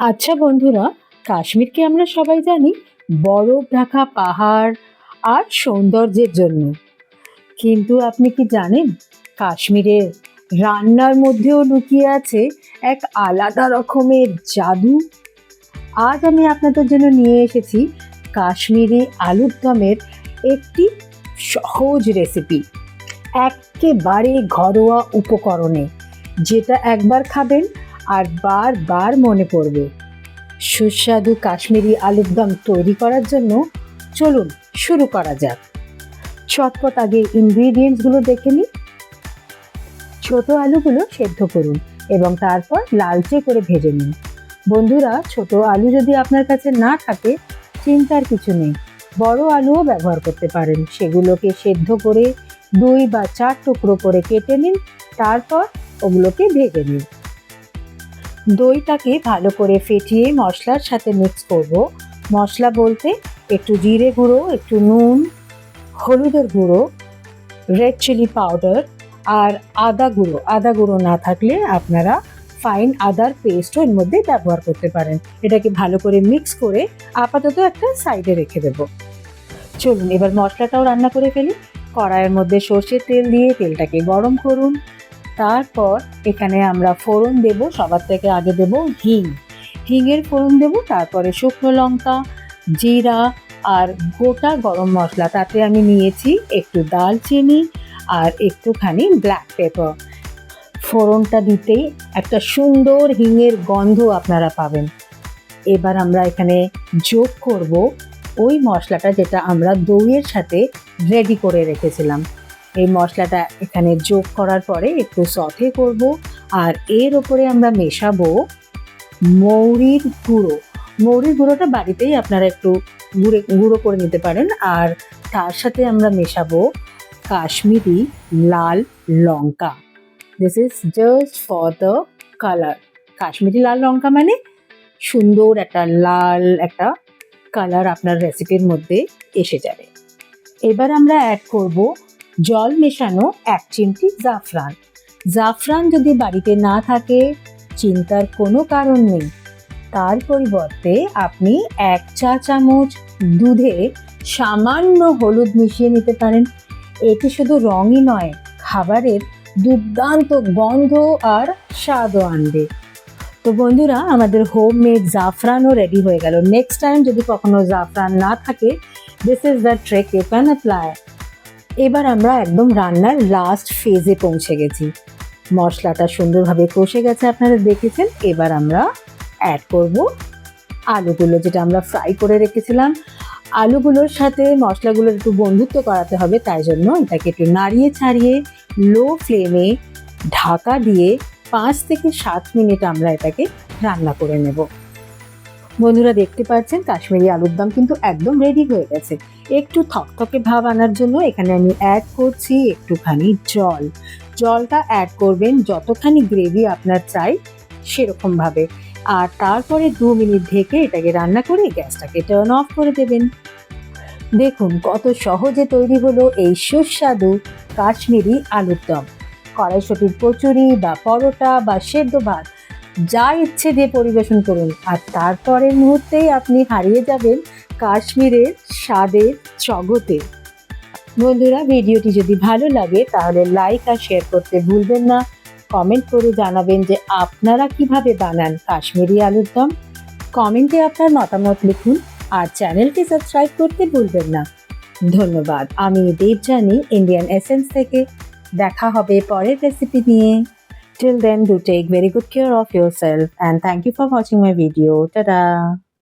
আচ্ছা বন্ধুরা, কাশ্মীরকে আমরা সবাই জানি বরফ ঢাকা পাহাড় আর সৌন্দর্যের জন্য। কিন্তু আপনি কি জানেন, কাশ্মীরের রান্নার মধ্যেও লুকিয়ে আছে এক আলাদা রকমের জাদু? আজ আমি আপনাদের জন্য নিয়ে এসেছি কাশ্মীরি আলুর দমের একটি সহজ রেসিপি। একেবারে ঘরোয়া উপকরণে, যেটা একবার খাবেন আর বারবার মনে পড়বে। সুস্বাদু কাশ্মীরি আলুর দম তৈরি করার জন্য চলুন শুরু করা যাক। চটপট আগে ইনগ্রিডিয়েন্টসগুলো দেখে নিই। ছোট আলুগুলো সেদ্ধ করুন এবং তারপর লালচে করে ভেজে নিন। বন্ধুরা, ছোট আলু যদি আপনার কাছে না থাকে, চিন্তার কিছু নেই। বড় আলুও ব্যবহার করতে পারেন। সেগুলোকে সেদ্ধ করে দুই বা চার টুকরো করে কেটে নিন, তারপর ওগুলোকে ভেজে নিন। দইটাকে ভালো করে ফেটিয়ে মশলার সাথে মিক্স করব। মশলা বলতে একটু জিরে গুঁড়ো, একটু নুন, হলুদের গুঁড়ো রেড চিলি পাউডার আর আদা গুঁড়ো। আদা গুঁড়ো না থাকলে আপনারা ফাইন আদার পেস্টও এর মধ্যে ব্যবহার করতে পারেন। এটাকে ভালো করে মিক্স করে আপাতত একটা সাইডে রেখে দেবো। চলুন, এবার মশলাটাও রান্না করে ফেলি। কড়াইয়ের মধ্যে সর্ষের তেল দিয়ে তেলটাকে গরম করুন। তারপর এখানে আমরা ফোড়ন দেব, সবার থেকে আগে দেব হিং। হিংয়ের ফোড়ন দেব, তারপরে শুকনো লঙ্কা, জিরা আর গোটা গরম মশলা। তাতে আমি নিয়েছি একটু দালচিনি আর একটুখানি ব্ল্যাক পেপার ফোড়নটা দিতেই একটা সুন্দর হিঙের গন্ধ আপনারা পাবেন। এবার আমরা এখানে যোগ করব ওই মশলাটা যেটা আমরা দইয়ের সাথে রেডি করে রেখেছিলাম। এই মশলাটা এখানে যোগ করার পরে একটু সথে করব। আর এর ওপরে আমরা মেশাবো মৌরির গুঁড়ো। মৌরির গুঁড়োটা বাড়িতেই আপনারা একটু গুঁড়ে, গুঁড়ো করে নিতে পারেন। আর তার সাথে আমরা মেশাবো কাশ্মীরি লাল লঙ্কা। This is just for the colour Kashmiri লাল লঙ্কা মানে সুন্দর একটা লাল একটা কালার আপনার রেসিপির মধ্যে এসে যাবে। এবার আমরা অ্যাড করব জল মেশানো এক চিমটি জাফরান। জাফরান যদি বাড়িতে না থাকে, চিন্তার কোনো কারণ নেই। তার পরিবর্তে আপনি এক চা চামচ দুধে সামান্য হলুদ মিশিয়ে নিতে পারেন। এটি শুধু রঙই নয়, খাবারের দুর্দান্ত গন্ধ আর স্বাদও আনবে। তো বন্ধুরা, আমাদের হোম মেড জাফরানও রেডি হয়ে গেল। নেক্সট টাইম যদি কখনো জাফরান না থাকে this is the trick you can apply এবার আমরা একদম রান্নার লাস্ট ফেজে পৌঁছে গেছি। মশলাটা সুন্দরভাবে কষে গেছে, আপনারা দেখেছেন। এবার আমরা অ্যাড করব আলুগুলো, যেটা আমরা ফ্রাই করে রেখেছিলাম। আলুগুলোর সাথে মশলাগুলোর একটু বন্ধুত্ব করাতে হবে, তাই জন্য এটাকে একটু নাড়িয়ে ছাড়িয়ে লো ফ্লেমে ঢাকা দিয়ে পাঁচ থেকে সাত মিনিট আমরা এটাকে রান্না করে নেব। বন্ধুরা দেখতে পাচ্ছেন, কাশ্মীরি আলুর দম কিন্তু একদম রেডি হয়ে গেছে। একটু থকথকে ভাব আনার জন্য এখানে আমি অ্যাড করছি একটুখানি জল। জলটা অ্যাড করবেন, যতখানি গ্রেভি আপনার চাই সেরকমভাবে। আর তারপরে দু মিনিট ঢেকে এটাকে রান্না করে গ্যাসটাকে টার্ন অফ করে দেবেন। দেখুন কত সহজে তৈরি হলো এই সুস্বাদু কাশ্মীরি আলুর দম। কড়াইশুটির কচুরি বা পরোটা বা সেদ্ধ ভাত, যা ইচ্ছে দিয়ে পরিবেশন করুন। আর তারপরের মুহূর্তেই আপনি হারিয়ে যাবেন কাশ্মীরের স্বাদের জগতে। বন্ধুরা, ভিডিওটি যদি ভালো লাগে, তাহলে লাইক আর শেয়ার করতে ভুলবেন না। কমেন্ট করে জানাবেন যে আপনারা কীভাবে বানান কাশ্মীরি আলুর দম। কমেন্টে আপনার মতামত লিখুন আর চ্যানেলটি সাবস্ক্রাইব করতে ভুলবেন না। ধন্যবাদ। আমি দেবজানি ইন্ডিয়ান এসেন্স থেকে। দেখা হবে পরের রেসিপি নিয়ে। Till then do take very good care of yourself and thank you for watching my video tata